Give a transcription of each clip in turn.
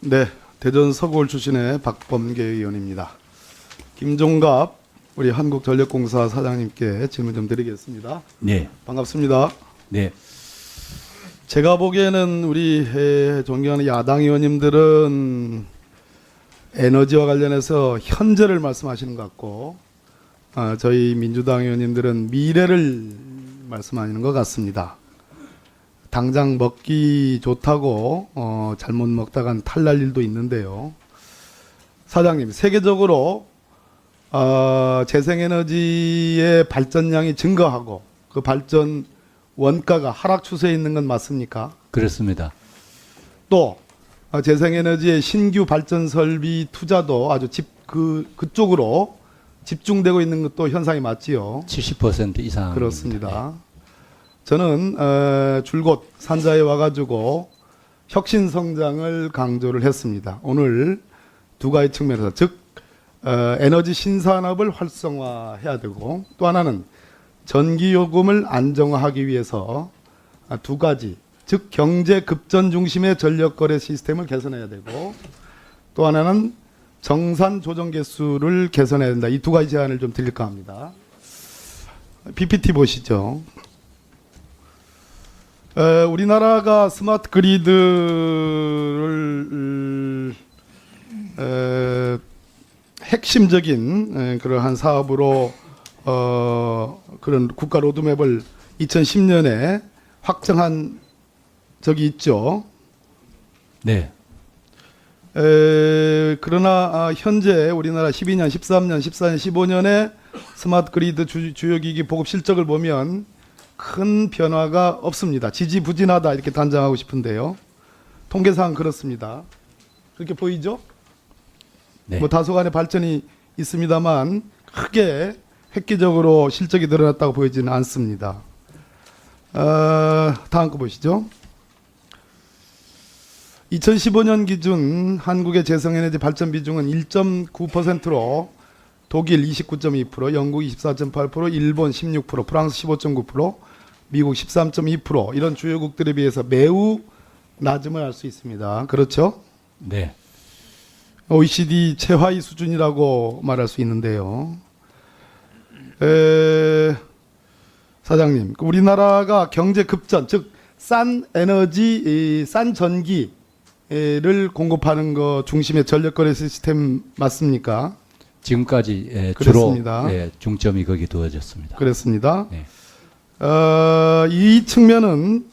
네, 대전 서구울 출신의 박범계 의원입니다. 김종갑 우리 한국전력공사 사장님께 질문 좀 드리겠습니다. 네, 반갑습니다. 네, 제가 보기에는 우리 에, 존경하는 야당 의원님들은 에너지와 관련해서 현재를 말씀하시는 것 같고 아, 저희 민주당 의원님들은 미래를 말씀하시는 것 같습니다. 당장 먹기 좋다고 어, 잘못 먹다간 탈날 일도 있는데요. 사장님, 세계적으로 어, 재생에너지의 발전량이 증가하고 그 발전 원가가 하락 추세에 있는 건 맞습니까? 그렇습니다. 또 어, 재생에너지의 신규 발전 설비 투자도 아주 집 그 그쪽으로 집중되고 있는 것도 현상이 맞지요. 70% 이상. 그렇습니다. 저는 어, 줄곧 산자에 와가지고 혁신 성장을 강조를 했습니다. 오늘 두 가지 측면에서 즉 어, 에너지 신산업을 활성화해야 되고 또 하나는 전기 요금을 안정화하기 위해서 아, 두 가지 즉 경제 급전 중심의 전력 거래 시스템을 개선해야 되고 또 하나는 정산 조정 개수를 개선해야 된다. 이 두 가지 제안을 좀 드릴까 합니다. PPT 보시죠. 에, 우리나라가 스마트 그리드를 에, 핵심적인 에, 그러한 사업으로 어, 그런 국가 로드맵을 2010년에 확정한 적이 있죠. 네, 에, 그러나 아, 현재 우리나라 12년, 13년, 14년, 15년의 스마트 그리드 주, 주요 기기 보급 실적을 보면 큰 변화가 없습니다. 지지부진하다 이렇게 단정하고 싶은데요. 통계상 그렇습니다. 그렇게 보이죠? 네. 뭐 다소간의 발전이 있습니다만 크게 획기적으로 실적이 늘어났다고 보이지는 않습니다. 어, 다음 거 보시죠. 2015년 기준 한국의 재생에너지 발전 비중은 1.9%로 독일 29.2%, 영국 24.8%, 일본 16%, 프랑스 15.9%, 미국 13.2% 이런 주요국들에 비해서 매우 낮음을 알 수 있습니다. 그렇죠? 네, OECD 최하위 수준이라고 말할 수 있는데요. 에, 사장님, 그 우리나라가 경제 급전, 즉 싼 에너지, 이, 싼 전기를 공급하는 거 중심의 전력 거래 시스템 맞습니까? 지금까지 예, 주로 그렇습니다. 예, 중점이 거기 두어졌습니다. 그렇습니다. 네. 어, 이 측면은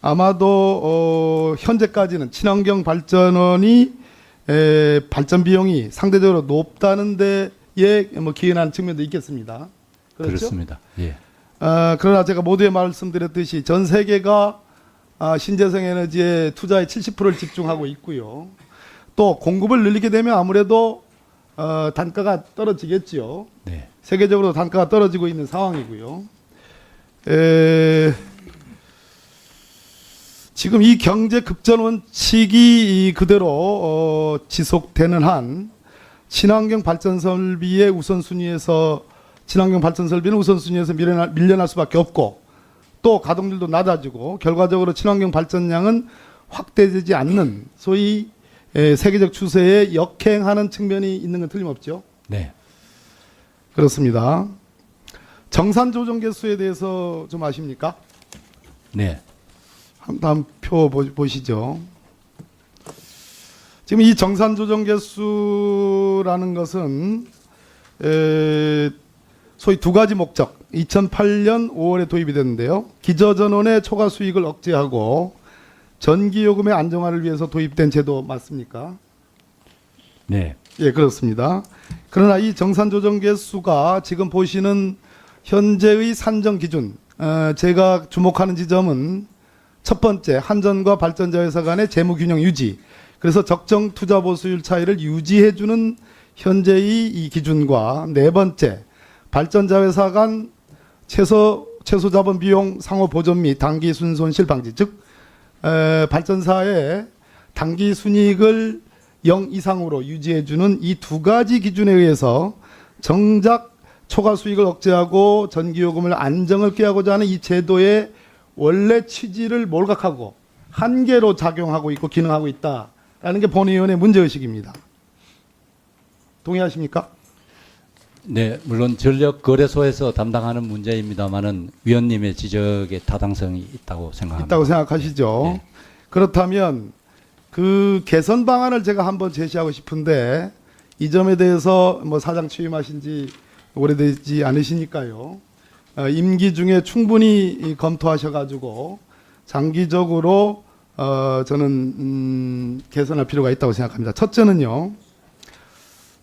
아마도 어, 현재까지는 친환경 발전원이 에, 발전 비용이 상대적으로 높다는 데에 뭐 기인하는 측면도 있겠습니다. 그렇죠? 그렇습니다. 예, 아, 그러나 제가 모두에 말씀드렸듯이 전 세계가 아, 신재생 에너지에 투자의 70%를 집중하고 있고요. 또 공급을 늘리게 되면 아무래도 어, 단가가 떨어지겠지요. 네, 세계적으로 단가가 떨어지고 있는 상황이고요. 에, 지금 이 경제 급전 원칙이 이 그대로 어, 지속되는 한 친환경 발전 설비의 우선순위에서 친환경 발전 설비는 우선순위에서 밀려날, 밀려날 수밖에 없고 또 가동률도 낮아지고 결과적으로 친환경 발전량은 확대되지 않는 소위 에, 세계적 추세에 역행하는 측면이 있는 건 틀림없죠. 네, 그렇습니다. 정산 조정 개수에 대해서 좀 아십니까? 네, 한 다음 표 보- 보시죠. 지금 이 정산 조정 개수라는 것은 에, 소위 두 가지 목적. 2008년 5월에 도입이 됐는데요. 기저전원의 초과 수익을 억제하고 전기 요금의 안정화를 위해서 도입된 제도 맞습니까? 네, 예, 그렇습니다. 그러나 이 정산 조정 개수가 지금 보시는 현재의 산정 기준, 어, 제가 주목하는 지점은 첫 번째 한전과 발전자 회사 간의 재무 균형 유지. 그래서 적정 투자 보수율 차이를 유지해 주는 현재의 이 기준과 네 번째 발전자 회사 간 최소 최소 자본 비용 상호 보전 및 단기 순손실 방지, 즉 에, 발전사의 단기 순이익을 0 이상으로 유지해주는 이 두 가지 기준에 의해서 정작 초과 수익을 억제하고 전기요금을 안정을 꾀하고자 하는 이 제도의 원래 취지를 몰각하고 한계로 작용하고 있고 기능하고 있다 라는 게 본의원의 문제의식입니다. 동의하십니까? 네, 물론 전력 거래소에서 담당하는 문제입니다만은 위원님의 지적에 타당성이 있다고 생각합니다. 있다고 생각하시죠? 네. 그렇다면 그 개선 방안을 제가 한번 제시하고 싶은데 이 점에 대해서 뭐 사장 취임하신 지 오래되지 않으시니까요. 어, 임기 중에 충분히 이 검토하셔가지고 장기적으로 어, 저는 음, 개선할 필요가 있다고 생각합니다. 첫째는요.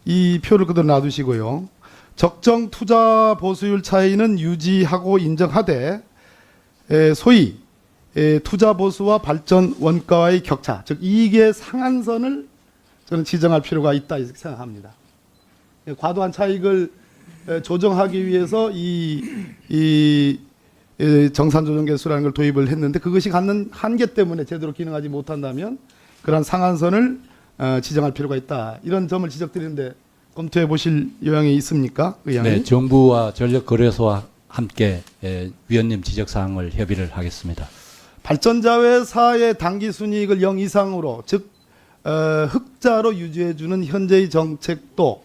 이 표를 그대로 놔두시고요. 적정 투자 보수율 차이는 유지하고 인정하되 에, 소위 에, 투자 보수와 발전 원가와의 격차, 즉 이익의 상한선을 저는 지정할 필요가 있다 이렇게 생각합니다. 예, 과도한 차익을 에, 조정하기 위해서 이, 이 에, 정산 조정계수라는 걸 도입을 했는데 그것이 갖는 한계 때문에 제대로 기능하지 못한다면 그러한 상한선을 어, 지정할 필요가 있다. 이런 점을 지적드리는데 검토해 보실 요양이 있습니까? 의향이? 네, 정부와 전력거래소와 함께 예, 위원님 지적 사항을 협의를 하겠습니다. 발전자 회사의 단기 순이익을 0 이상으로 즉 어, 흑자로 유지해주는 현재의 정책도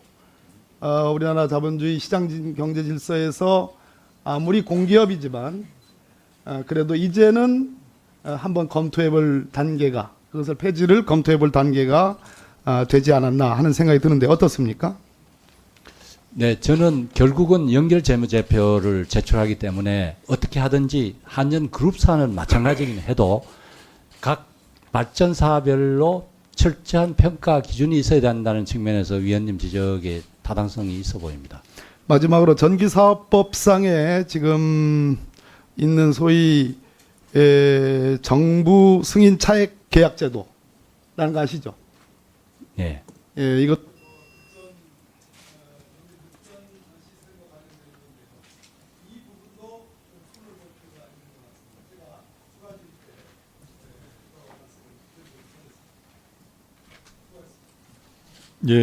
어, 우리나라 자본주의 시장 경제 질서에서 아무리 공기업이지만 어, 그래도 이제는 어, 한번 검토해볼 단계가 그것을 폐지를 검토해볼 단계가 아, 되지 않았나 하는 생각이 드는데 어떻습니까? 네, 저는 결국은 연결 재무제표를 제출하기 때문에 어떻게 하든지 한전 그룹사는 마찬가지긴 해도 각 발전사별로 철저한 평가 기준이 있어야 된다는 측면에서 위원님 지적에 타당성이 있어 보입니다. 마지막으로 전기사업법상에 지금 있는 소위 에, 정부 승인 차액 계약 제도라는 거 아시죠? 예. 예, 이것 예.